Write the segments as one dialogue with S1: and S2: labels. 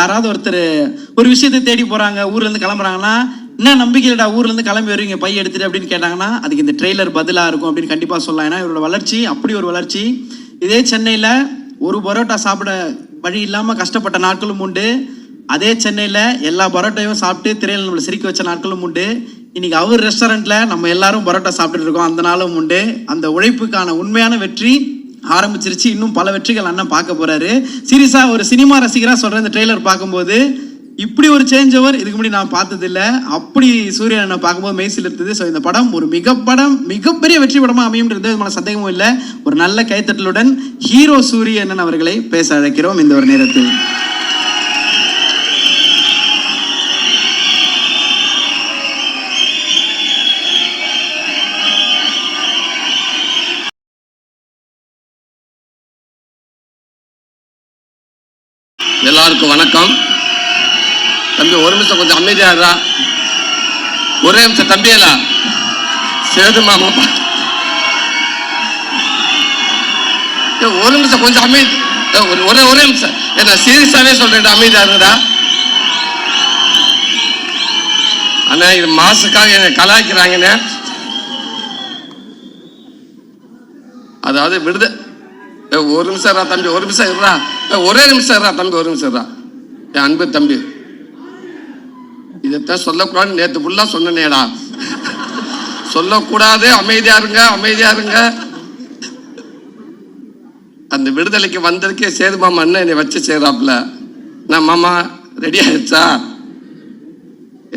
S1: யாராவது ஒருத்தர் ஒரு விஷயத்தை தேடி போகிறாங்க ஊர்லேருந்து கிளம்புறாங்கன்னா என்ன நம்பிக்கையிலடா ஊர்லேருந்து கிளம்பி வருவீங்க? பை எடுத்துட்டு அப்படின்னு கேட்டாங்கன்னா அதுக்கு இந்த ட்ரெய்லர் பதிலாக இருக்கும் அப்படின்னு கண்டிப்பாக சொல்லலாம். ஏன்னா இவரோட வளர்ச்சி அப்படி ஒரு வளர்ச்சி. இதே சென்னையில் ஒரு பரோட்டா சாப்பிட வழி இல்லாமல் கஷ்டப்பட்ட நாட்களும் உண்டு. அதே சென்னையில் எல்லா பரோட்டாவையும் சாப்பிட்டு திரையில நம்மளை சிரிக்க வச்ச நாட்களும் உண்டு. இன்றைக்கி அவர் ரெஸ்டாரண்ட்டில் நம்ம எல்லாரும் பரோட்டா சாப்பிட்டுட்டு இருக்கோம். அந்த நாளும் உண்டு. அந்த உழைப்புக்கான உண்மையான வெற்றி ஆரம்பிச்சிருச்சு. இன்னும் பல வெற்றிகள் அண்ணன் பார்க்க போறாரு. சீரியஸா ஒரு சினிமா ரசிகரா சொல்ற இந்த ட்ரெய்லர் பார்க்கும்போது இப்படி ஒரு சேஞ்ச் ஓவர் இதுக்கு முன்னாடி நான் பார்த்ததில்ல. அப்படி சூரியன் அண்ணன் பார்க்கும்போது மெய்சில் இருந்தது ஸோ இந்த படம் ஒரு மிக படம் மிகப்பெரிய வெற்றி படமாக அமையும்ன்றது விதமான சந்தேகமும் இல்லை. ஒரு நல்ல கைத்தட்டலுடன் ஹீரோ சூரியன் அவர்களை பேச அழைக்கிறோம் இந்த ஒரு நேரத்தில்.
S2: எல்லாருக்கும் வணக்கம். தம்பி ஒரு நிமிஷம் கொஞ்சம் அமைதியாடுறா ஒரே நிமிஷம் தம்பியலா சேது மாமா ஒரு நிமிஷம் கொஞ்சம் அமைதி ஒரு- ஒரே ஒரே நிமிஷம். என்ன சீரியஸாவே சொல்றேன் அமைதியா இருங்கடா ஆனா இது மாசுக்காக என்னை கலாய்க்கிறாங்கன்னு அதாவது விடுதலை ஒரு நிமிஷம் ரா தம்பி ஒரு நிமிஷம் இருறா ஒரே நிமிஷம் ரா தம்பி ஒரு நிமிஷம் ரா என் அன்பு தம்பி. இதைத்தான் சொல்லக்கூடாது நேற்று ஃபுல்லா சொன்னேடா சொல்லக்கூடாது அமைதியா இருங்க அமைதியா இருங்க. அந்த விடுதலைக்கு வந்திருக்கே சேது மாமா அண்ணன் என்னை வச்சு செய்கிறாப்புல நான் மாமா ரெடி ஆயிடுச்சா?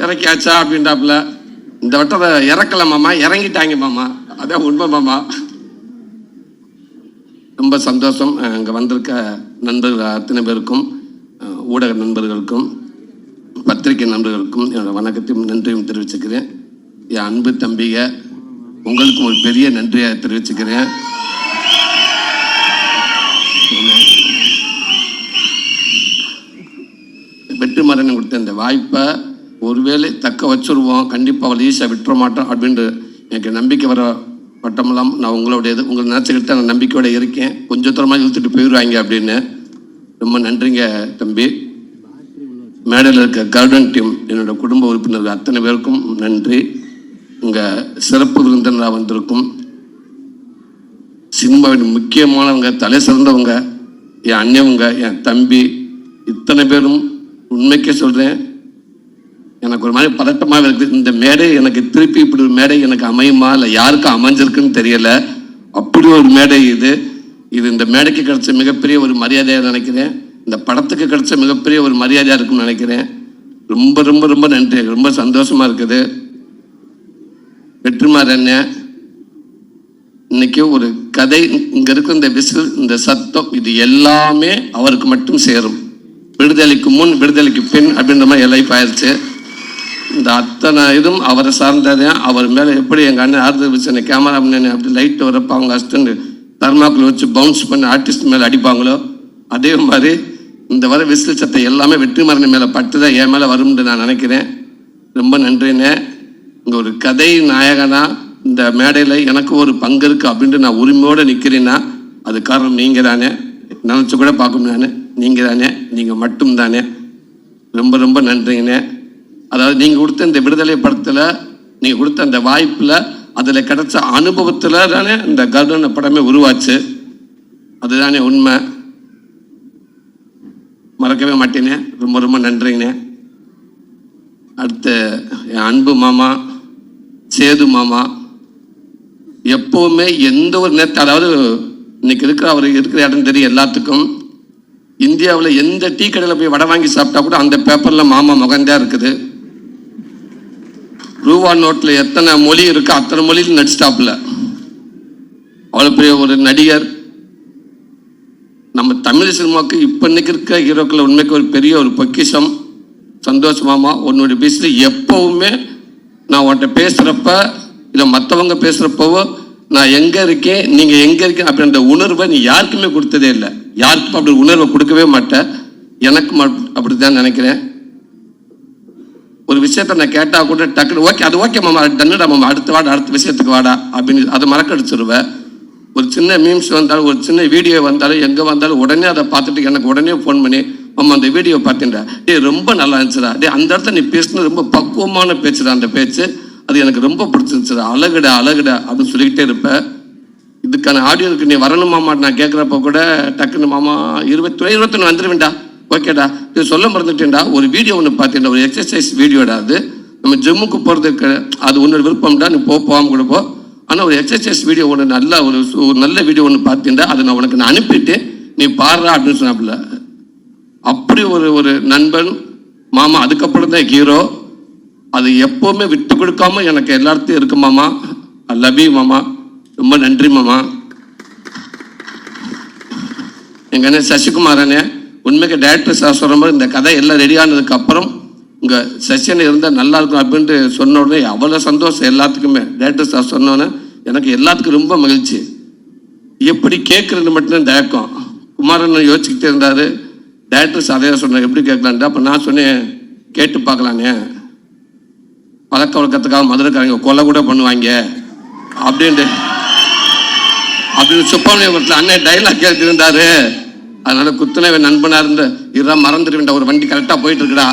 S2: இறக்கியாச்சா அப்படின்றாப்புல. இந்த வட்டம் இறக்கல மாமா. இறங்கிட்டாங்க மாமா. அதான் உண்மை மாமா. ரொம்ப சந்தோஷம் இங்கே வந்திருக்க நண்பர்கள் அத்தனை பேருக்கும் ஊடக நண்பர்களுக்கும் பத்திரிகை நண்பர்களுக்கும் என்னோட வணக்கத்தையும் நன்றியும் தெரிவிச்சுக்கிறேன். என் அன்பு தம்பிக உங்களுக்கும் ஒரு பெரிய நன்றியை தெரிவிச்சுக்கிறேன். வெற்றிமாறன் கொடுத்த இந்த வாய்ப்பை ஒருவேளை தக்க வச்சுருவோம் கண்டிப்பாக அவளை ஈஸியாக விட்டுற மாட்டோம் அப்படின்ட்டு எனக்கு நம்பிக்கை வர பட்டமெல்லாம் நான் உங்களோடையது உங்களை நினச்சிக்கிட்டு தான் நான் நம்பிக்கையோட இருக்கேன். கொஞ்சம் தூரமாக இழுத்துட்டு போயிடுவாங்க அப்படின்னு. ரொம்ப நன்றிங்க தம்பி. மேடையில் இருக்க கார்டன் டீம் என்னோடய குடும்ப உறுப்பினர்கள் அத்தனை பேருக்கும் நன்றி. உங்கள் சிறப்பு விருந்தினராக வந்திருக்கும். சினிமாவின் முக்கியமானவங்க தலை சிறந்தவங்க என் அண்ணவங்க என் தம்பி இத்தனை பேரும் உண்மைக்கே சொல்கிறேன் எனக்கு ஒரு மாதிரி பதட்டமாக இருக்குது. இந்த மேடை எனக்கு திருப்பி இப்படி ஒரு மேடை எனக்கு அமையுமா? இல்லை யாருக்கு அமைஞ்சிருக்குன்னு தெரியல. அப்படி ஒரு மேடை இது. இது இந்த மேடைக்கு கிடைச்ச மிகப்பெரிய ஒரு மரியாதையாக நினைக்கிறேன். இந்த படத்துக்கு கிடைச்ச மிகப்பெரிய ஒரு மரியாதையாக இருக்கும்னு நினைக்கிறேன். ரொம்ப ரொம்ப ரொம்ப நன்றி. ரொம்ப சந்தோஷமாக இருக்குது. வெற்றிமார் என்ன இன்னைக்கு ஒரு கதை இங்கே இருக்கிற இந்த விசில் இந்த சத்தம் இது எல்லாமே அவருக்கு மட்டும் சேரும். விடுதலைக்கு முன் விடுதலைக்கு பின் அப்படின்ற மாதிரி என் லைஃப் ஆயிடுச்சு. இந்த அத்தனை இதுவும் அவரை சார்ந்தது. அவர் மேலே எப்படி எங்கள் அண்ணன் ஆறுதல் வச்சு கேமரா முன்னாடி அப்படி லைட் வரப்போ அவங்க அசிஸ்டன்ட் தர்மாக்கள் வச்சு பவுன்ஸ் பண்ணி ஆர்டிஸ்ட் மேலே அடிப்பாங்களோ? அதே மாதிரி இந்த வர விசில் சத்தம் எல்லாமே வெற்றிமாறன் மேலே பட்டு தான் என் மேலே வரும்னு நான் நினைக்கிறேன். ரொம்ப நன்றிண்ணே. இங்கே ஒரு கதை நாயகனா இந்த மேடையில் எனக்கு ஒரு பங்கு இருக்குது அப்படின்ட்டு நான் உரிமையோடு நிற்கிறேன்னா அது காரணம் நீங்கள் தானே நினச்சி கூட பார்க்கணும் நான். நீங்கள் தானே நீங்கள் மட்டும் தானே ரொம்ப ரொம்ப நன்றிங்கண்ணே. அதாவது நீங்கள் கொடுத்த இந்த விடுதலை படத்தில் நீங்கள் கொடுத்த அந்த வாய்ப்பில் அதில் கிடைச்ச அனுபவத்தில் தானே இந்த கருடன படமே உருவாச்சு. அதுதானே உண்மை. மறக்கவே மாட்டேனே. ரொம்ப ரொம்ப நன்றிங்கண்ணே. அடுத்து என் அன்பு மாமா சேது மாமா எப்போவுமே எந்த ஒரு நேரத்தை அதாவது இன்னைக்கு இருக்கிற அவர் இருக்கிற இடம் தெரியும் எல்லாத்துக்கும். இந்தியாவில் எந்த டீ கடையில் போய் வடை வாங்கி சாப்பிட்டா கூட அந்த பேப்பரில் மாமா முகந்தா இருக்குது. ரூபா நோட்டில் எத்தனை மொழி இருக்கோ அத்தனை மொழியில் நடிச்சிட்டாப்புல. அவ்வளோ பெரிய ஒரு நடிகர். நம்ம தமிழ் சினிமாவுக்கு இப்போ இன்னைக்கு இருக்க ஹீரோக்கள் உண்மைக்கு ஒரு பெரிய ஒரு பொக்கிஷம். சந்தோஷமாமா உன்னுடைய பேசில் எப்போவுமே நான் உன்கிட்ட பேசுகிறப்ப இல்லை மற்றவங்க பேசுகிறப்பவோ நான் எங்கே இருக்கேன் நீங்கள் எங்கே இருக்கேன் அப்படின்ற உணர்வை நீ யாருக்குமே கொடுத்ததே இல்லை. யாருக்கும் அப்படி உணர்வை கொடுக்கவே மாட்டேன். எனக்கு அப்படி தான் நினைக்கிறேன். ஒரு விஷயத்த நான் கேட்டால் கூட டக்குனு ஓகே அது ஓகே மாமா டன்னுடா மாமா அடுத்த வாடா அடுத்த விஷயத்துக்கு வாடா அப்படின்னு அதை மறக்கடிச்சிருவேன் ஒரு சின்ன மீம்ஸ் வந்தாலும் ஒரு சின்ன வீடியோ வந்தாலும் எங்கே வந்தாலும் உடனே அதை பார்த்துட்டு எனக்கு உடனே ஃபோன் பண்ணி மாமா அந்த வீடியோ பார்த்தீங்களா டே ரொம்ப நல்லா இருந்துச்சுடா. டே அந்த இடத்துல நீ பேசுனது ரொம்ப பக்குவமான பேச்சுடா அந்த பேச்சு. அது எனக்கு ரொம்ப பிடிச்சிருந்துச்சுடா. அழகுடா அழகுடா அப்படின்னு சொல்லிக்கிட்டே இருப்பேன் இதுக்கான ஆடியோவுக்கு நீ வரணும் மாமா நான் கேட்குறப்ப கூட டக்குன்னு மாமா இருபத்தி இருபத்தொன்று வந்துடுவேன்டா ஓகேடா. இது சொல்ல மறந்துட்டேன்டா. ஒரு வீடியோ ஒன்று பார்த்தேன்டா ஒரு எக்ஸசைஸ் வீடியோடா அது. நம்ம ஜிம்முக்கு போகிறதுக்கு அது உன்னோட விருப்பம்டா. நீ போ போகாமல் கூட போ. ஆனால் ஒரு எக்ஸசைஸ் வீடியோ ஒன்று நல்ல ஒரு ஒரு நல்ல வீடியோ ஒன்று பார்த்தேன்டா அதை நான் உனக்கு நான் அனுப்பிட்டு நீ பாடுறா அப்படின்னு சொன்னாப்புல. அப்படி ஒரு ஒரு நண்பன் மாமா அதுக்கப்புறம் தான் ஹீரோ அது எப்போவுமே விட்டு கொடுக்காம எனக்கு எல்லாத்தையும் இருக்கு மாமா. ஐ லவ் யூ மாமா. ரொம்ப நன்றி மாமா. எங்க அண்ணன் சசிகுமார் அண்ணே. உண்மைக்கு டேரக்டர் சார் சொல்ற மாதிரி இந்த கதை எல்லாம் ரெடி ஆனதுக்கு அப்புறம் உங்க செஷன் இருந்தால் நல்லா இருக்கும் அப்படின்ட்டு சொன்ன உடனே அவ்வளோ சந்தோஷம் எல்லாத்துக்குமே. டேரக்டர் சார் சொன்னோன்னே எனக்கு எல்லாத்துக்கும் ரொம்ப மகிழ்ச்சி. எப்படி கேட்குறது மட்டும்தான் தயக்கம். குமாரன் யோசிச்சுக்கிட்டே இருந்தார். டேரக்டர் சார் அதே சொன்னார். எப்படி கேட்கலான்ட்டு? அப்போ நான் சொன்னேன் கேட்டு பார்க்கலானே பழக்க வழக்கத்துக்காக மதுரைக்காரங்க கொலை கூட பண்ணுவாங்க. அப்படின்ட்டு. அப்படின்னு சுப்பிரமணியபுரத்தில் அண்ணன் டைலாக் கேட்டிருந்தாரு அதனால குத்துனவே நண்பனா இருந்த இதுதான் மறந்துடுவேன்டா ஒரு வண்டி கரெக்டாக போயிட்டு இருக்குடா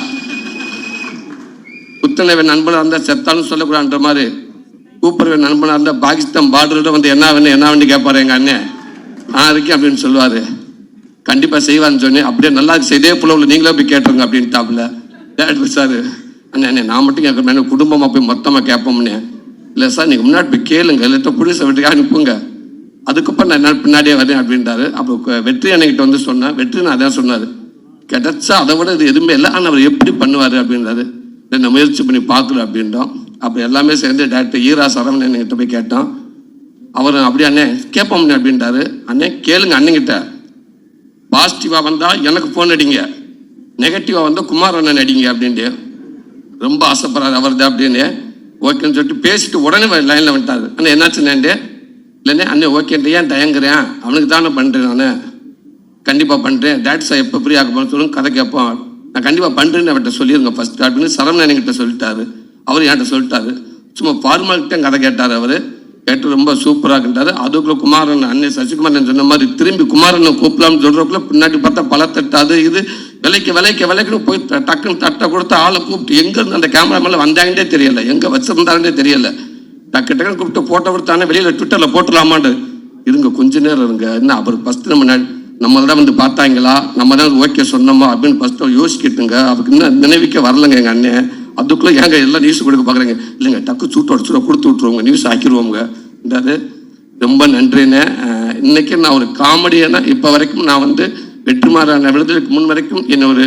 S2: குத்துனவே நண்பனா இருந்தால் செத்தாலும் சொல்லக்கூடாதுன்ற மாதிரி கூப்பிடுவேன் நண்பனா இருந்தால் பாகிஸ்தான் பார்டரோட வந்து என்ன வேணும் என்ன வேண்டி கேட்பாரு எங்க அண்ணன் நான் இருக்கேன் அப்படின்னு சொல்லுவாரு. கண்டிப்பா செய்வான்னு சொன்னேன். அப்படியே நல்லா இருக்கு. இதே போல உள்ள நீங்களே போய் கேட்டுருங்க அப்படின்ட்டாப்புல. டேரக்டர் சார் அண்ணே அண்ணே நான் மட்டும் கேட்குறேன். குடும்பமா போய் மொத்தமா கேட்போம்னே. இல்லை சார் நீங்க முன்னாடி போய் கேளுங்க. இல்லை புடிச வீட்டுக்கு அனுப்புங்க. அதுக்கப்புறம் நான் என்ன பின்னாடியே வரேன் அப்படின்றாரு. அப்போ வெற்றி அன்னைக்கிட்ட வந்து சொன்னார். வெற்றி நான் அதான் சொன்னார். கிடைச்சா அதை விட இது எதுவுமே இல்லை. ஆனால் அவர் எப்படி பண்ணுவார் அப்படின்றாரு. என்ன நான் முயற்சி பண்ணி பார்க்குறேன் அப்படின்றோம். அப்போ எல்லாமே சேர்ந்து டேரக்டர் ஈரா சரவணன் என்கிட்ட போய் கேட்டோம். அவர் அப்படியே அண்ணே கேட்போம்னே அப்படின்றாரு. அண்ணே கேளுங்க அண்ணங்கிட்ட பாசிட்டிவாக வந்தால் எனக்கு ஃபோன் அடிங்க. நெகட்டிவாக வந்தால் குமார் அண்ணன் அடிங்க அப்படின்ட்டு. ரொம்ப ஆசைப்படுறாரு அவர் தான் அப்படின்னு. ஓகேன்னு சொல்லிட்டு பேசிட்டு உடனே லைனில் வந்துட்டார். அண்ணா என்னாச்சுண்ணே? இல்லைண்ணே அண்ணே ஓகேன்ட்டு ஏன் தயங்குறேன் அவனுக்கு தானே பண்ணுறேன் நான். கண்டிப்பாக பண்ணுறேன் டேட் சார் எப்போ ஃப்ரீ ஆக போகணும் சொல்லுங்க கதை கேட்போம். நான் கண்டிப்பாக பண்ணுறேன்னு அவர்கிட்ட சொல்லிடுங்க ஃபஸ்ட் அப்படின்னு சரவணன் என்கிட்ட சொல்லிட்டாரு. அவர் என்கிட்ட சொல்லிட்டாரு. சும்மா ஃபார்மாலிட்ட கதை கேட்டார் அவர். கேட்டு ரொம்ப சூப்பராக இருந்தார். அதுக்குள்ளே குமாரன் அண்ணன் சசிகுமாரன் சொன்ன மாதிரி திரும்பி குமாரனை கூப்பிடலாம்னு சொல்கிறக்குள்ள பின்னாடி பார்த்தா பல தட்டாது இது. விலைக்கு விலைக்கு விலைக்குன்னு போய் டக்குன்னு தட்டை கொடுத்து ஆளை கூப்பிட்டு எங்கேருந்து அந்த கேமரா மேலே வந்தாங்கன்னே தெரியலை. எங்கே வச்சுருந்தாங்கன்னே தெரியலை. டக்கு டக்கு கூப்பிட்டு போட்டோ தானே வெளியில் ட்விட்டரில் போட்டுடலாமான்னு இருங்க கொஞ்ச நேரம் இருங்க. என்ன அவர் ஃபஸ்ட்டு நம்ம நம்ம தான் வந்து பார்த்தாங்களா? நம்ம தான் ஓகே சொன்னோமா? அப்படின்னு ஃபஸ்ட்டு யோசிக்கிட்டுங்க. அவருக்கு இன்னும் நினைவிக்க வரலங்க எங்கள் அண்ணன் அதுக்குள்ளே ஏங்க எல்லாம் நியூஸ் கொடுக்க பார்க்குறேங்க? இல்லைங்க டக்கு சூட்டு அடிச்சுட கொடுத்து விட்ருவோங்க நியூஸ் ஆக்கிடுவோங்க என்றாரு ரொம்ப நன்றிண்ணே. இன்றைக்கி நான் ஒரு காமெடியான இப்போ வரைக்கும் நான் வந்து வெற்றிமாறான விடுதலுக்கு முன் வரைக்கும் என்ன ஒரு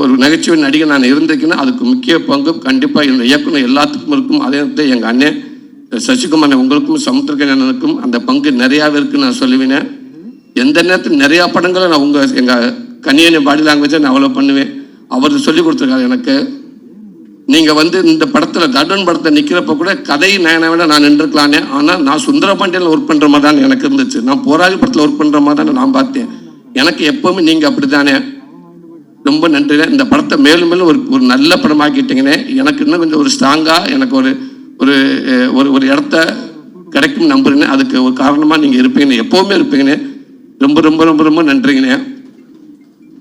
S2: ஒரு நகைச்சுவை நடிகை நான் இருந்திருக்கேன்னா அதுக்கு முக்கிய பங்கு கண்டிப்பாக என்னோட இயக்குனர் எல்லாத்துக்கும் இருக்கும். அதே எங்கள் அண்ணன் சசிகுமார் உங்களுக்கும் சமுத்திரகண்ணனுக்கும் அந்த பங்கு நிறையாவே இருக்குன்னு நான் சொல்லுவேன். எந்த நேரத்தில் நிறையா படங்களை நான் உங்கள் எங்கள் கன்னியனை பாடி லாங்குவேஜை நான் அவ்வளோ பண்ணுவேன். அவர் சொல்லி கொடுத்துருக்காரு எனக்கு. நீங்கள் வந்து இந்த படத்தில் கடன் படத்தை நிற்கிறப்ப கூட கதை நான் விட நான் நின்றுக்கலானே. ஆனால் நான் சுந்தரபாண்டியன்ல ஒர்க் பண்ணுற மாதிரி தான் எனக்கு இருந்துச்சு. நான் போராளி படத்தில் ஒர்க் பண்ணுற மாதிரி தான் நான் பார்த்தேன். எனக்கு எப்போவுமே நீங்கள் அப்படி தானே ரொம்ப நன்றி இந்த படத்தை மேலும் மேலும் ஒரு ஒரு நல்ல படமாக்கிட்டீங்கன்னே எனக்கு இன்னும் கொஞ்சம் ஒரு ஸ்ட்ராங்காக எனக்கு ஒரு ஒரு ஒரு ஒரு இடத்த கிடைக்கும் நம்புறேன்னு அதுக்கு ஒரு காரணமாக நீங்கள் இருப்பீங்கன்னு எப்போவுமே இருப்பீங்கண்ணே ரொம்ப ரொம்ப ரொம்ப ரொம்ப நன்றிங்கண்ணே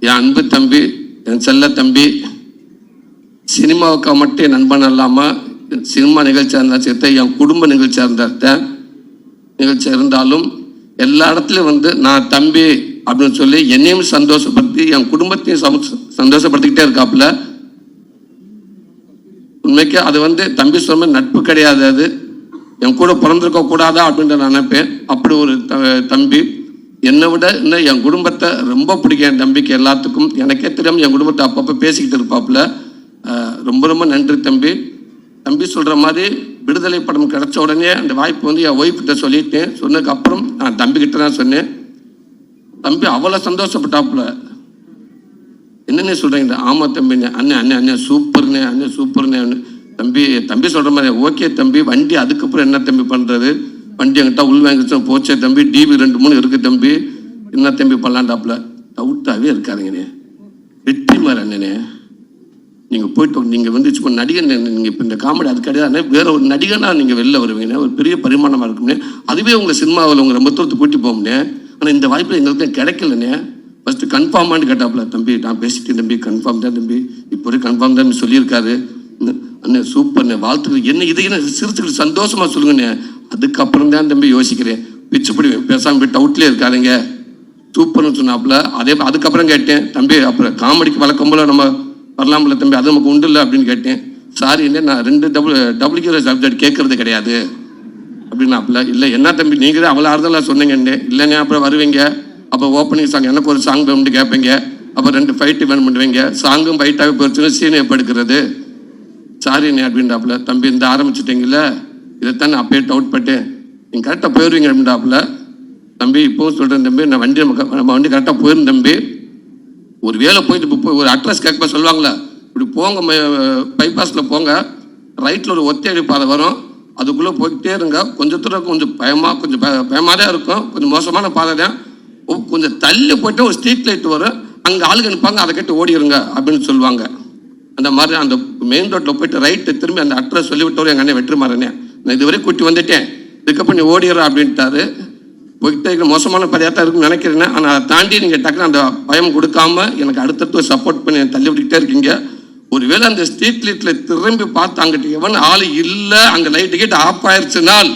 S2: என் அன்பு தம்பி என் செல்ல தம்பி சினிமாவுக்காக மட்டும் என் நண்பன் இல்லாமல் சினிமா நிகழ்ச்சியாக இருந்தாலும் சேர்த்து என் குடும்ப நிகழ்ச்சியாக இருந்தால் நிகழ்ச்சியாக இருந்தாலும் எல்லா இடத்துலையும் வந்து நான் தம்பி அப்படின்னு சொல்லி என்னையும் சந்தோஷப்படுத்தி என் குடும்பத்தையும் சம- சந்தோஷப்படுத்திக்கிட்டே இருக்காப்புல உண்மைக்கு அது வந்து தம்பி சொன்ன நட்பு கிடையாது அது. என் கூட பிறந்திருக்க கூடாதா அப்படின்ற நான் நினைப்பேன். அப்படி ஒரு த- தம்பி. என்னை விட இன்னும் என் குடும்பத்தை ரொம்ப பிடிக்கும் என் தம்பிக்கு எல்லாத்துக்கும். எனக்கே தெரியாமல் என் குடும்பத்தை அப்பப்போ பேசிக்கிட்டு இருப்பாப்புல. ரொம்ப ரொம்ப நன்றி தம்பி. தம்பி சொல்கிற மாதிரி விடுதலை படம் கிடைச்ச உடனே அந்த வாய்ப்பு வந்து என் ஒய்ஃப்கிட்ட சொல்லிட்டேன். சொன்னதுக்கு அப்புறம் நான் தம்பிக்கிட்ட தான் சொன்னேன். தம்பி அவ்வளோ சந்தோஷப்பட்டாப்புல. என்னண்ணே சொல்கிறீங்க ஆமா தம்பிண்ணே அண்ணன் அண்ணன் அண்ணன் சூப்பர்ண்ணே அண்ணன் சூப்பர்ண்ணே அண்ணன். தம்பி தம்பி சொல்கிற மாதிரி ஓகே தம்பி வண்டி அதுக்கப்புறம் என்ன தம்பி பண்ணுறது வண்டி என்கிட்ட உள் வாங்கிச்சு போச்சே தம்பி டிவி ரெண்டு மூணு இருக்குது தம்பி. என்ன தம்பி பண்ணலான்டாப்புல டவுட்டாகவே இருக்காதுங்கண்ணே. வெற்றி மாதிரி அண்ணனே. நீங்கள் போயிட்டு நீங்கள் வந்து இப்போ நடிகன் நீங்கள் இப்போ இந்த காமெடி அது கிடையாது. வேற ஒரு நடிகனாக நீங்கள் வெளில வருவீங்க ஒரு பெரிய பரிமாணமாக இருக்கும்னே அதுவே உங்கள் சினிமாவில் உங்கள் ரொம்ப தூரத்து கூட்டி போகும்னே ஆனால் இந்த வாய்ப்பு எங்களுக்கு கிடைக்கலண்ணே. ஃபஸ்ட்டு கன்ஃபார்மான்னு கேட்டாப்புல தம்பி நான் பேசிட்டேன் தம்பி கன்ஃபார்ம் தான் தம்பி. இப்போ கன்ஃபார்ம் தான் சொல்லியிருக்காரு. அண்ணே, அண்ணே சூப்பர்ண்ணே வாழ்த்துக்கள். என்ன இது என்ன சிரிச்சுக்கிட்டு சந்தோஷமாக சொல்லுங்கண்ணே. அதுக்கப்புறம் தான் தம்பி யோசிக்கிறேன். பிச்சுப்படி பேசாமல் போய் டவுட்லேயே இருக்காருங்க சூப்பர்னு சொன்னாப்புல அதே அதுக்கப்புறம் கேட்டேன். தம்பி அப்புறம் காமெடிக்கு வழக்கம் போல நம்ம வரலாம்ல தம்பி. அது நமக்கு உண்டு இல்லை? அப்படின்னு கேட்டேன். சாரி என்ன நான் ரெண்டு டபுள் டபுள்யூ சப்ஜெக்ட் கேட்கறது கிடையாது. அப்படின்னாப்புல இல்லை என்ன தம்பி நீங்கள் தான் அவ்வளோ ஆறுதலாக சொன்னீங்கன்னு. இல்லைண்ணே அப்புறம் வருவீங்க. அப்போ ஓப்பனிங் சாங் எனக்கு ஒரு சாங் வேணும்னு கேட்பீங்க அப்போ ரெண்டு ஃபைட்டு வேணும் பண்ணுவீங்க சாங்கும் ஃபைட்டாகவே போயிடுச்சுன்னா சீனை எப்போ எடுக்கிறது சாரிண்ணே அப்படின்றாப்புல தம்பி இந்த ஆரம்பிச்சிட்டிங்கல்ல? இதைத்தான் நான் அப்பயே டவுட் பட்டேன். நீங்கள் கரெக்டாக போயிடுவீங்க அப்படின்றாப்புல தம்பி இப்போவும் சொல்கிறேன் தம்பி நான் வண்டி நம்ம நம்ம வண்டி கரெக்டாக போயிருந்தேன் தம்பி. ஒரு வேலை போயிட்டு இப்போ போய் ஒரு அட்ரஸ் கேட்க சொல்லுவாங்களே. இப்படி போங்க பைபாஸில் போங்க. ரைட்டில் ஒரு ஒத்தையடி பாதை வரும். அதுக்குள்ளே போய்கிட்டே இருங்க. கொஞ்சம் தூரம் கொஞ்சம் பயமாக கொஞ்சம் பய- பயமாக தான் இருக்கும். கொஞ்சம் மோசமான பாதை தான். கொஞ்சம் தள்ளி போயிட்டு ஒரு ஸ்ட்ரீட் லைட் வரும். அங்கே ஆளுங்க நிற்பாங்க அதை கேட்டு ஓடிடுங்க அப்படின்னு சொல்லுவாங்க. அந்த மாதிரி அந்த மெயின் ரோட்டில் போயிட்டு ரைட்டு திரும்பி அந்த அட்ரஸ் சொல்லிவிட்டோம் எங்கள் அண்ணன் வெற்றிமாறனே. நான் இதுவரை கூட்டி வந்துட்டேன். இதுக்கப்புறம் நீ ஓடிடுற அப்படின்ட்டாரு. போய்கிட்ட இருக்க மோசமான பதியாக தான் இருக்குன்னு நினைக்கிறேன் ஆனால் அதை தாண்டி நீங்கள் டக்குனு அந்த பயம் கொடுக்காம எனக்கு அடுத்தடுத்து சப்போர்ட் பண்ணி தள்ளி விட்டுக்கிட்டே இருக்கீங்க. ஒருவேளை அந்த ஸ்ட்ரீட் லைட்டில் திரும்பி பார்த்து அங்கிட்ட எவன் ஆள் இல்லை அங்கே லைட்டு கேட்டு ஆஃப் ஆயிடுச்சுனால்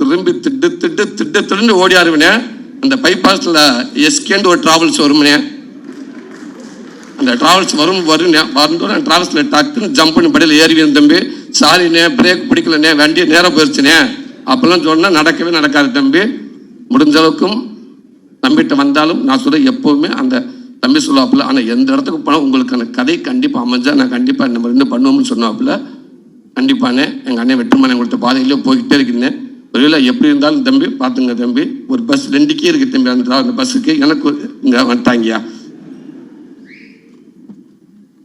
S2: திரும்பி திட்டு திட்டு திட்டு திட்டு ஓடி ஆறுவினேன் அந்த பைபாஸில் எஸ்கேண்டு ஒரு ட்ராவல்ஸ் வரும்னே. அந்த ட்ராவல்ஸ் வரும் வரும் வரும்போது ட்ராவல்ஸில் டக்குன்னு ஜம்ப் பண்ணி படியில் ஏறிவியன் தம்பி. சாரிண்ணே பிரேக் பிடிக்கலண்ணே வண்டி நேரம் போயிடுச்சுனே அப்போல்லாம் சொன்னால் நடக்கவே நடக்காது தம்பி. முடிஞ்ச அளவுக்கும் தம்பிகிட்ட வந்தாலும் நான் சொல்ல எப்போவுமே அந்த தம்பி சொல்லுவாப்பில் ஆனால் எந்த இடத்துக்கு போனால் உங்களுக்கான கதை கண்டிப்பாக அமைஞ்சால் நான் கண்டிப்பாக நம்ம ரெண்டு பண்ணுவோம்னு சொன்னாப்புல. கண்டிப்பானே எங்கள் அண்ணன் வெற்றுமனை கொடுத்த பாதையிலே போய்கிட்டே இருக்கிறேன் ஒருவேளை எப்படி இருந்தாலும் தம்பி பார்த்துங்க தம்பி ஒரு பஸ் ரெண்டுக்கே இருக்கு தம்பி அந்த பஸ்ஸுக்கு எனக்கு இங்கே வந்துட்டாங்கயா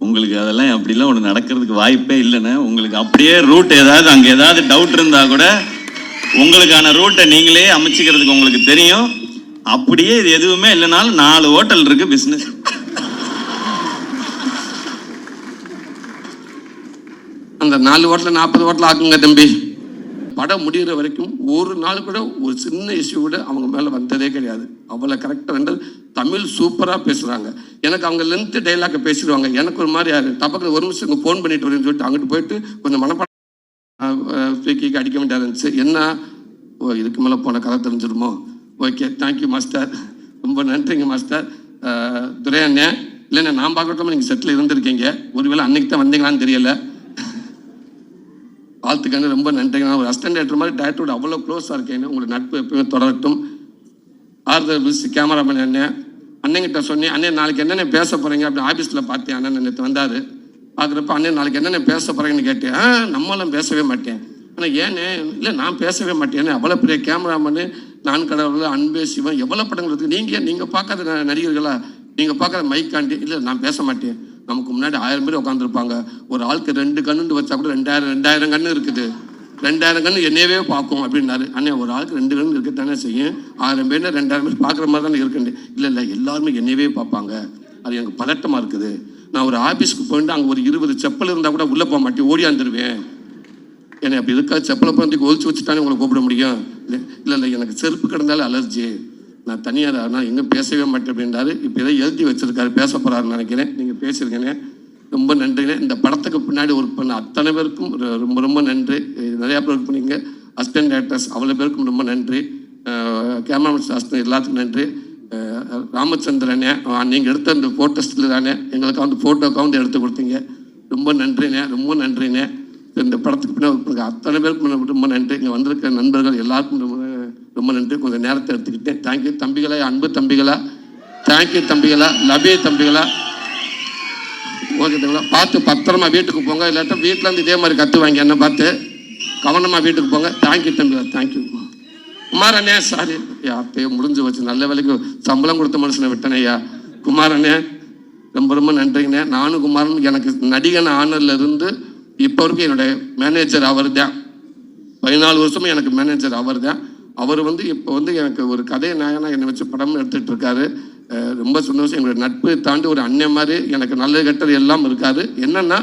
S3: உங்களுக்கு அதெல்லாம் அப்படிலாம் ஒன்று நடக்கிறதுக்கு வாய்ப்பே இல்லைண்ணே. உங்களுக்கு அப்படியே ரூட் ஏதாவது அங்கே ஏதாவது டவுட் இருந்தா கூட உங்களுக்கான ரூட்டை நீங்களே அமைச்சிக்கிறதுக்கு உங்களுக்கு தெரியும். அப்படியே இது எதுவுமே இல்லைனாலும் நாலு ஹோட்டல் இருக்கு பிஸ்னஸ்
S2: அந்த நாலு ஓட்டில் நாற்பது ஓட்டில் ஆக்குங்க தம்பி. படம் முடிகிற வரைக்கும் ஒரு நாள் கூட ஒரு சின்ன இஷ்யூ கூட அவங்க மேலே வந்ததே கிடையாது. அவ்வளோ கரெக்டாக வந்து தமிழ் சூப்பராக பேசுகிறாங்க எனக்கு அவங்க லென்த்து டைலாக்கை பேசிடுவாங்க. எனக்கு ஒரு மாதிரி யாரு டபக்கு ஒரு நிமிஷம் இங்கே ஃபோன் பண்ணிட்டு வரேன்னு சொல்லிட்டு அங்கிட்டு போயிட்டு கொஞ்சம் மனப்பாடம் ஸ்பீக்கிக்கு அடிக்க வேண்டியதாக இருந்துச்சு. என்ன? ஓ இதுக்கு மேலே போன கதை தெரிஞ்சிருமோ? ஓகே தேங்க்யூ மாஸ்டர் ரொம்ப நன்றிங்க மாஸ்டர் அஹ், துரை அண்ணே இல்லைண்ணே நான் பார்க்கட்டும் நீங்கள் செட்டில் இருந்திருக்கீங்க. ஒருவேளை அன்னைக்கு தான் வந்தீங்களான்னு தெரியலை. வாழ்த்துக்கங்க ரொம்ப நன்றிங்க. நான் ஒரு அஸ்டன்ட் டேரக்டர் மாதிரி டேரக்டரோட அவ்வளோ க்ளோஸாக இருக்கேன். உங்களுக்கு நட்பு எப்பயுமே தொடரட்டும். ஆறுதல் மிஸ் கேமராமேன் அண்ணன் அண்ணன்கிட்ட சொன்னேன் அண்ணன் நாளைக்கு என்னென்ன பேச போகிறீங்க அப்படின்னு ஆஃபீஸில் பார்த்தேன் அண்ணன் நேற்று வந்தார். பார்க்குறப்ப அண்ணன் நாளைக்கு என்னென்ன பேச போகிறீங்கன்னு கேட்டேன். ஆ நம்மளாம் பேசவே மாட்டேன். ஆனால் ஏன்னு? இல்லை நான் பேசவே மாட்டேன். அவ்வளோ பெரிய கேமராமேனு நான் கடவுள் அன்பே சிவன் எவ்வளோ படங்கள் இருக்குது நீங்கள் நீங்கள் பார்க்காத நடிகர்களா? நீங்கள் பார்க்காத மைக்காண்டி இல்லை நான் பேச மாட்டேன். நமக்கு முன்னாடி ஆயிரம் பேர் உட்காந்துருப்பாங்க ஒரு ஆளுக்கு ரெண்டு கண்ணுன்னு வச்சா கூட ரெண்டாயிரம் ரெண்டாயிரம் கண்ணு இருக்குது. ரெண்டாயிரம் கண்ணு என்னையவே பார்க்கும் அப்படின்னாரு. அண்ணே ஒரு ஆளுக்கு ரெண்டு கண்ணு இருக்கத்தானே செய்யும்? ஆயிரம் பேர் ரெண்டாயிரம் பேர் பார்க்குற மாதிரி தானே இருக்குண்டு இல்லை இல்லை எல்லாருமே என்னையவே பார்ப்பாங்க. அது எனக்கு பதட்டமாக இருக்குது. நான் ஒரு ஆஃபீஸ்க்கு போயிட்டு அங்கே ஒரு இருபது செப்பல் இருந்தால் கூட உள்ளே போக மாட்டேன் ஓடியாந்துருவேன் என்னை அப்படி இருக்கா செப்பலை போய் ஒழிச்சு வச்சுட்டானே உங்களை கூப்பிட முடியும்? இல்லை இல்லை இல்லை எனக்கு செருப்பு கிடந்தாலும் அலர்ஜி நான் தனியாக நான் எங்கே பேசவே மாட்டேன் அப்படின்றாரு இப்போ எதை எழுதி வச்சிருக்காரு பேச போகிறாருன்னு நினைக்கிறேன். நீங்கள் பேசியிருக்கேனே ரொம்ப நன்றிங்க. இந்த படத்துக்கு பின்னாடி ஒர்க் பண்ண அத்தனை பேருக்கும் ரொம்ப ரொம்ப நன்றி. நிறையா பேர் ஒர்க் பண்ணீங்க. அசிஸ்டன்ட் டேரக்டர்ஸ் அவ்வளோ பேருக்கும் ரொம்ப நன்றி. கேமராமேன் சாஸ்திரம் எல்லாத்துக்கும் நன்றி. ராமச்சந்திரனே நீங்கள் எடுத்த அந்த ஃபோட்டோஸில் தானே எங்களுக்கு வந்து ஃபோட்டோக்காக வந்து எடுத்து கொடுத்தீங்க. ரொம்ப நன்றிண்ணே ரொம்ப நன்றிண்ணே இந்த படத்துக்கு பின்னாடி அத்தனை பேருக்கும் ரொம்ப- ரொம்ப நன்றி. இங்கே வந்திருக்க நண்பர்கள் எல்லாருக்கும் ரொம்ப ரொம்ப நன்றி. கொஞ்சம் நேரத்தை எடுத்துக்கிட்டேன். தேங்க்யூ தம்பிகளா. அன்பு தம்பிகளா. தேங்க்யூ தம்பிகளா. லபே தம்பிகளா. ஓகே பார்த்து பத்திரமா வீட்டுக்கு போங்க. இல்லாட்டா வீட்டில் இருந்து இதே மாதிரி கற்று வாங்க என்ன பார்த்து கவனமாக வீட்டுக்கு போங்க. தேங்க்யூ தம்பிகளா தேங்க்யூம்மா குமாரண்ணே சாரி அப்பயே முடிஞ்சு வச்சு நல்ல வேலைக்கு சம்பளம் கொடுத்த மனுஷனை விட்டனையா குமாரண்ணே ரொம்ப ரொம்ப நன்றிங்கண்ணே. நானும் குமாரன் எனக்கு நடிகன் ஆனர்ல இருந்து இப்போ வரைக்கும் என்னுடைய மேனேஜர் அவர் தான் பதினாலு வருஷமும் எனக்கு மேனேஜர் அவர் தான் அவர் வந்து இப்போ வந்து எனக்கு ஒரு கதை நாயனா என்னை வச்சு படம் எடுத்துகிட்டு இருக்காரு. ரொம்ப சந்தோஷம். எங்களுடைய நட்பு தாண்டி ஒரு அண்ணன் மாதிரி எனக்கு நல்லது கெட்டது எல்லாம் இருக்காது. என்னன்னா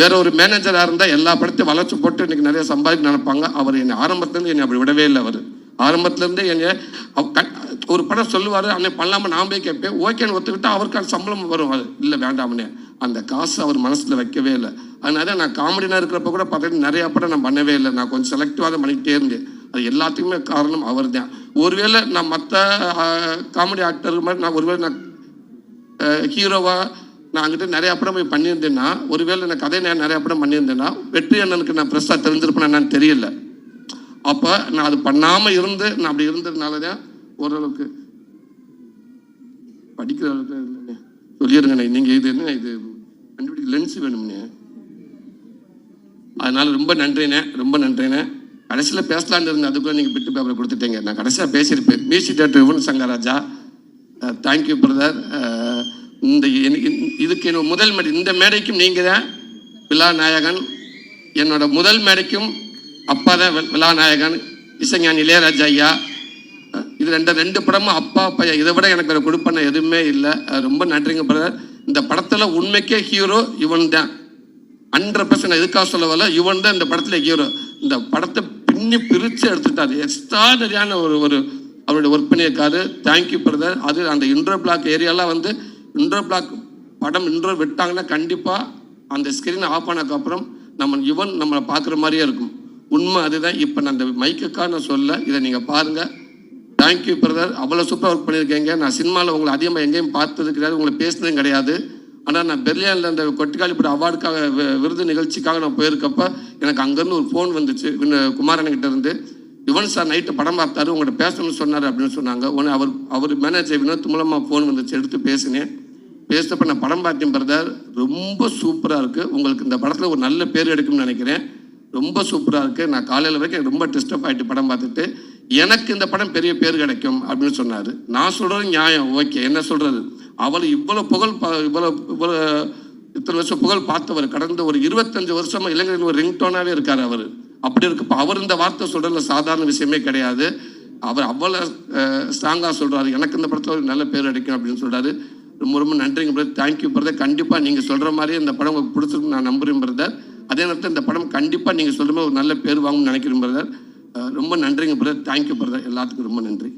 S2: வேற ஒரு மேனேஜராக இருந்தால் எல்லா படத்தையும் வளர்ச்சி போட்டு இன்னைக்கு நிறைய சம்பாதிக்க நினைப்பாங்க. அவர் என்னை ஆரம்பத்துலேருந்து என்னை அப்படி விடவே இல்லை அவர். ஆரம்பத்துலேருந்து என்னை ஒரு படம் சொல்லுவார் அன்னைக்கு பண்ணலாமா நான் போய் கேட்பேன். ஓகேன்னு ஒத்துக்கிட்டா அவருக்கான சம்பளம் வரும். அது இல்லை வேண்டாம்னே. அந்த காசு அவர் மனசில் வைக்கவே இல்லை. அதனால நான் காமெடினா இருக்கிறப்ப கூட பார்த்தீங்கன்னா நிறையா படம் நான் பண்ணவே இல்லை. நான் கொஞ்சம் செலக்டிவாக தான் பண்ணிக்கிட்டே இருந்தேன். அது எல்லாத்துக்குமே காரணம் அவர் தான் ஒருவேளை நான் மற்ற காமெடி ஆக்டர் மாதிரி நான் ஒருவேளை நான் ஹீரோவாக நான் அங்கிட்ட நிறைய படம் போய் பண்ணியிருந்தேன்னா ஒருவேளை நான் கதை நான் நிறைய படம் பண்ணியிருந்தேன்னா வெற்றி அண்ணனுக்கு நான் பெருசாக தெரிஞ்சிருப்பேன் என்னன்னு தெரியல. அப்போ நான் அது பண்ணாமல் இருந்து நான் அப்படி இருந்ததுனால தான் ஓரளவுக்கு படிக்கிற அளவுக்கு இல்லைண்ணே. சொல்லிடுங்கண்ணே நீங்கள் இது என்ன இது கண்டுபிடிக்க லென்ஸ் வேணும்ண்ணே. அதனால் ரொம்ப நன்றிண்ணே ரொம்ப நன்றிண்ணே. கடைசியில் பேசலான்னு இருந்தேன். அதுக்குள்ளே நீங்கள் பிட்டு பேப்பரை கொடுத்துட்டீங்க. நான் கடைசியாக பேசியிருப்பேன். Music director Yuvan Shankar Raja thank you brother இந்த எனக்கு இதுக்கு என்னோட முதல் மேடை இந்த மேடைக்கும் நீங்கள் தான் விழா நாயகன். என்னோட முதல் மேடைக்கும் அப்பா தான் வி- விழா நாயகன். இசைஞானி இளையராஜா ஐயா. இது ரெண்டு ரெண்டு படமும் அப்பா அப்பா இதை விட எனக்கு வேற கொடுப்பன எதுவுமே இல்லை. ரொம்ப நன்றிங்க பிரதர் இந்த படத்தில் உண்மைக்கே ஹீரோ இவன் தான். ஹண்ட்ரட் பர்சன்ட் எதுக்காக சொல்ல வரல? இவன் தான் இந்த படத்தில் ஹீரோ இந்த படத்தை பின்னி பிரித்து எடுத்துட்டார் எக்ஸ்ட்ராடரியான ஒரு ஒரு அவருடைய ஒர்க் பண்ணியிருக்காரு தேங்க்யூ பிரதர் அது அந்த இன்டர் பிளாக் ஏரியாலாம் வந்து இன்டர் பிளாக் படம் இன்டர் விட்டாங்கன்னா கண்டிப்பாக அந்த ஸ்க்ரீன் ஆஃப் ஆனதுக்கப்புறம் நம்ம யுவன் நம்மளை பார்க்குற மாதிரியே இருக்கும். உண்மை அதுதான். இப்போ நான் அந்த மைக்குக்காக நான் சொல்ல இதை நீங்கள் பாருங்கள் தேங்க்யூ பிரதர் அவ்வளோ சூப்பராக ஒர்க் பண்ணியிருக்கீங்க. நான் சினிமாவில் உங்களை அதிகமாக எங்கேயும் பார்த்தது கிடையாது. உங்களை பேசினதும் கிடையாது. ஆனால் நான் பெர்லியானில் அந்த கொட்டிக்காலிப்பட அவார்டுக்காக வி- விருது நிகழ்ச்சிக்காக நான் போயிருக்கப்போ எனக்கு அங்கேருந்து ஒரு ஃபோன் வந்துச்சு. வினு- குமாரன்கிட்ட இருந்து யுவன் சார் நைட்டு படம் பார்த்தாரு உங்கள்கிட்ட பேசணும்னு சொன்னார் அப்படின்னு சொன்னாங்க. உடனே அவர் அவர் மேனேஜர் வினோத் மூலமாக ஃபோன் வந்துச்சு. எடுத்து பேசினேன். பேசுகிறப்ப நான் படம் பார்த்தேன் பிரதர் ரொம்ப சூப்பராக இருக்குது உங்களுக்கு இந்த படத்தில் ஒரு நல்ல பேர் எடுக்கும்னு நினைக்கிறேன். ரொம்ப சூப்பராக இருக்குது நான் காலையில் வரைக்கும் ரொம்ப டிஸ்டர்ப் ஆகிட்டு படம் பார்த்துட்டு எனக்கு இந்த படம் பெரிய பேர் கிடைக்கும் அப்படின்னு சொன்னார். நான் சொல்கிறது நியாயம். ஓகே என்ன சொல்கிறது அவள் இவ்வளோ புகழ் பா இவ்வளோ இவ்வளோ இத்தனை வருஷம் புகழ் பார்த்தவர். கடந்த ஒரு இருபத்தஞ்சு வருஷமா இளைஞர்கள் ஒரு ரிங்டோனாவே இருக்கார் அவர். அப்படி இருக்கப்ப அவர் இந்த வார்த்தை சொல்றதுல சாதாரண விஷயமே கிடையாது. அவர் அவ்வளோ ஸ்ட்ராங்காக சொல்கிறாரு எனக்கு இந்த படத்தில் ஒரு நல்ல பேர் அடிக்கும் அப்படின்னு சொல்கிறாரு ரொம்ப ரொம்ப நன்றிங்க பிரதர் தேங்க்யூ பிரதர் கண்டிப்பாக நீங்கள் சொல்கிற மாதிரி இந்த படம் உங்களுக்கு பிடிச்சிருக்கு நான் நம்புறேன் பிரதர் அதே நேரத்தில் இந்த படம் கண்டிப்பாக நீங்கள் சொல்கிற மாதிரி ஒரு நல்ல பேர் வாங்கணும்னு நினைக்கிறேன் பிரதர் ரொம்ப நன்றிங்க பிரதர் தேங்க்யூ பிரதர் எல்லாத்துக்கும் ரொம்ப நன்றி.